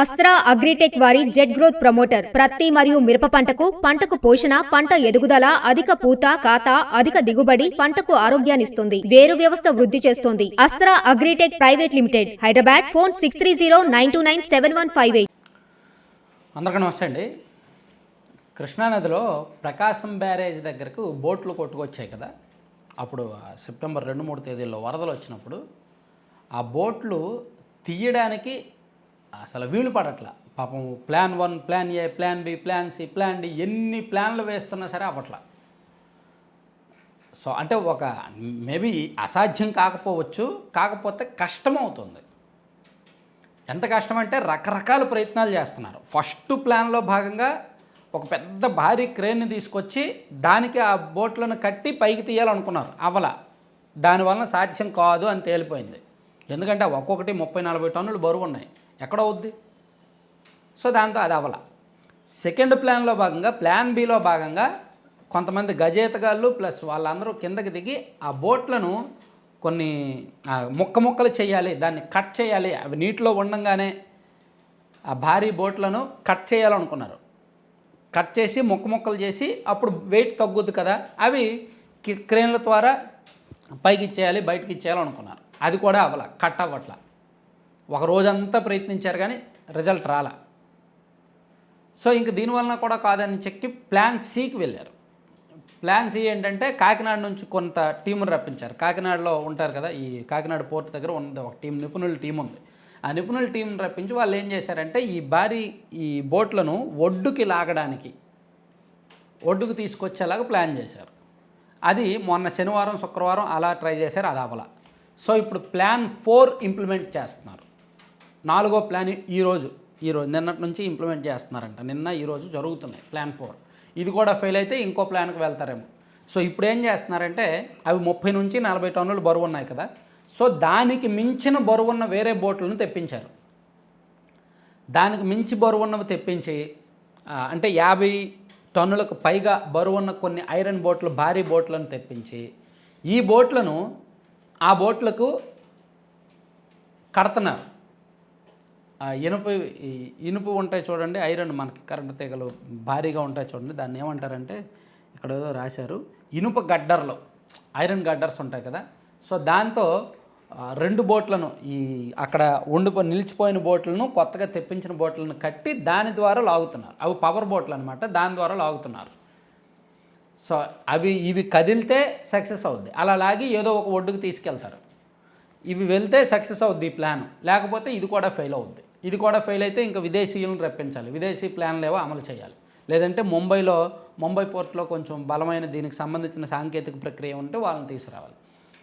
Astra Agritech వారి jet growth promoter ప్రత్తి మరియు మిరప పంటకు పంటకు పోషణ పంట ఎదుగుదల అధిక పూత కాత అధిక దిగుబడి పంటకు ఆరోగ్యాన్నిస్తుంది వేరు వ్యవస్థ వృద్ధి చేస్తుంది. Astra Agritech private limited Hyderabad phone six three zero nine two nine seven one five eight. అందరికీ నమస్తే అండి. కృష్ణానదిలో ప్రకాశం బ్యారేజ్ దగ్గరకు బోట్లు కొట్టుకొచ్చాయి కదా. అప్పుడు సెప్టెంబర్ రెండు మూడు తేదీల్లో వరదలు వచ్చినప్పుడు ఆ బోట్లు తీయడానికి అసలు వీలు పడట్ల. పాపం plan one plan A plan B plan C plan D ఎన్ని ప్లాన్లు వేస్తున్నా సరే అవ్వట్లా. సో అంటే ఒక మేబీ అసాధ్యం కాకపోవచ్చు కాకపోతే కష్టమవుతుంది. ఎంత కష్టం అంటే రకరకాల ప్రయత్నాలు చేస్తున్నారు. ఫస్ట్ ప్లాన్లో భాగంగా ఒక పెద్ద భారీ క్రేన్ని తీసుకొచ్చి దానికి ఆ బోట్లను కట్టి పైకి తీయాలనుకున్నారు. అవల. దానివలన సాధ్యం కాదు అని తేలిపోయింది. ఎందుకంటే ఒక్కొక్కటి ముప్పై నలభై టన్నులు బరువు ఉన్నాయి ఎక్కడ అవుద్ది. సో దాంతో అది అవల సెకండ్ ప్లాన్లో భాగంగా ప్లాన్ బిలో భాగంగా కొంతమంది గజేతగాళ్ళు ప్లస్ వాళ్ళందరూ కిందకి దిగి ఆ బోట్లను కొన్ని ముక్క ముక్కలు చేయాలి దాన్ని కట్ చేయాలి అవి నీటిలో ఉండంగానే ఆ భారీ బోట్లను కట్ చేయాలనుకున్నారు. కట్ చేసి ముక్క ముక్కలు చేసి అప్పుడు వెయిట్ తగ్గుద్ది కదా అవి క్రేన్ల ద్వారా పైకి ఇచ్చేయాలి బయటకి ఇచ్చేయాలనుకున్నారు. అది కూడా అవ్వాల కట్ అవ్వట్ల. ఒక రోజంతా ప్రయత్నించారు కానీ రిజల్ట్ రాలా. సో ఇంక దీనివలన కూడా కాదని చెక్కి ప్లాన్ సికి వెళ్ళారు. ప్లాన్ సి ఏంటంటే కాకినాడ నుంచి కొంత టీమును రప్పించారు. కాకినాడలో ఉంటారు కదా ఈ కాకినాడ పోర్ట్ దగ్గర ఉంది ఒక టీం నిపుణుల టీం ఉంది. ఆ నిపుణుల టీంని రప్పించి వాళ్ళు ఏం చేశారంటే ఈ భారీ ఈ బోట్లను ఒడ్డుకి లాగడానికి ఒడ్డుకు తీసుకొచ్చేలాగా ప్లాన్ చేశారు. అది మొన్న శనివారం శుక్రవారం అలా ట్రై చేశారు అదాపలా సో ఇప్పుడు ప్లాన్ ఫోర్ ఇంప్లిమెంట్ చేస్తున్నారు. నాలుగో ప్లాన్ ఈరోజు ఈరోజు నిన్నటి నుంచి ఇంప్లిమెంట్ చేస్తున్నారంట. నిన్న ఈరోజు జరుగుతున్నాయి ప్లాన్ ఫోర్. ఇది కూడా ఫెయిల్ అయితే ఇంకో ప్లాన్కి వెళ్తారేమో. సో ఇప్పుడు ఏం చేస్తున్నారంటే అవి ముప్పై నుంచి నలభై టన్నులు బరువు ఉన్నాయి కదా. సో దానికి మించిన బరువున్న వేరే బోట్లను తెప్పించారు. దానికి మించి బరువున్నవి తెప్పించి అంటే యాభై టన్నులకు పైగా బరువున్న కొన్ని ఐరన్ బోట్లు భారీ బోట్లను తెప్పించి ఈ బోట్లను ఆ బోట్లకు కడుతున్నారు. ఇనుప ఈ ఇనుపు ఉంటాయి చూడండి ఐరన్ మనకి కరెంట్ తీగలు భారీగా ఉంటాయి చూడండి. దాన్ని ఏమంటారంటే ఇక్కడ ఏదో రాశారు ఇనుప గడ్డర్లు ఐరన్ గడ్డర్స్ ఉంటాయి కదా. సో దాంతో రెండు బోట్లను ఈ అక్కడ ఉండిపో నిలిచిపోయిన బోట్లను కొత్తగా తెప్పించిన బోట్లను కట్టి దాని ద్వారా లాగుతున్నారు. అవి పవర్ బోట్లు అనమాట దాని ద్వారా లాగుతున్నారు. సో అవి ఇవి కదిలితే సక్సెస్ అవుద్ది. అలా లాగి ఏదో ఒక ఒడ్డుకు తీసుకెళ్తారు. ఇవి వెళ్తే సక్సెస్ అవుద్ది ఈ ప్లాన్. లేకపోతే ఇది కూడా ఫెయిల్ అవుద్ది. ఇది కూడా ఫెయిల్ అయితే ఇంకా విదేశీయులను రప్పించాలి. విదేశీ ప్లాన్లు ఏవో అమలు చేయాలి. లేదంటే ముంబైలో ముంబై పోర్ట్లో కొంచెం బలమైన దీనికి సంబంధించిన సాంకేతిక ప్రక్రియ ఉంటే వాళ్ళని తీసుకురావాలి.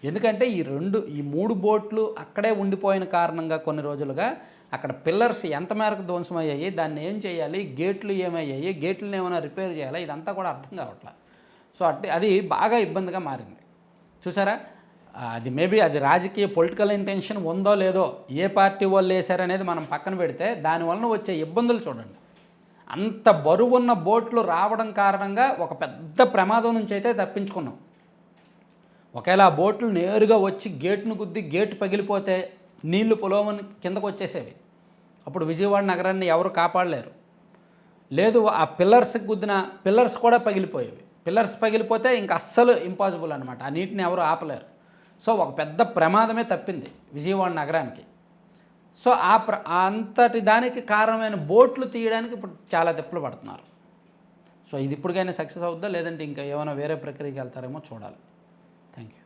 ఎందుకంటే ఈ రెండు ఈ మూడు బోట్లు అక్కడే ఉండిపోయిన కారణంగా కొన్ని రోజులుగా అక్కడ పిల్లర్స్ ఎంత మేరకు ధ్వంసమయ్యాయి దాన్ని ఏం చేయాలి గేట్లు ఏమయ్యాయి గేట్లను ఏమైనా రిపేర్ చేయాలి ఇదంతా కూడా అర్థం కావట్లేదు సో అంటే అది బాగా ఇబ్బందిగా మారింది. చూసారా? అది మేబీ అది రాజకీయ పొలిటికల్ ఇంటెన్షన్ ఉందో లేదో ఏ పార్టీ వాళ్ళు వేశారనేది మనం పక్కన పెడితే దానివలన వచ్చే ఇబ్బందులు చూడండి. అంత బరువున్న బోట్లు రావడం కారణంగా ఒక పెద్ద ప్రమాదం నుంచి అయితే తప్పించుకున్నాం. ఒకవేళ ఆ బోట్లు నేరుగా వచ్చి గేట్ను గుద్ది గేట్ పగిలిపోతే నీళ్ళు పొలవని కిందకు వచ్చేసేవి. అప్పుడు విజయవాడ నగరాన్ని ఎవరు కాపాడలేరు. లేదు ఆ పిల్లర్స్కి గుద్దిన పిల్లర్స్ కూడా పగిలిపోయేవి. పిల్లర్స్ పగిలిపోతే ఇంకా అస్సలు ఇంపాసిబుల్ అనమాట ఆ నీటిని ఎవరు ఆపలేరు. సో ఒక పెద్ద ప్రమాదమే తప్పింది విజయవాడ నగరానికి. సో ఆ ప్ర అంతటి దానికి కారణమైన బోట్లు తీయడానికి ఇప్పుడు చాలా తిప్పలు పడుతున్నారు. సో ఇది ఇప్పటికైనా సక్సెస్ అవుద్దా లేదంటే ఇంకా ఏమైనా వేరే ప్రక్రియకి వెళ్తారేమో చూడాలి. Thank you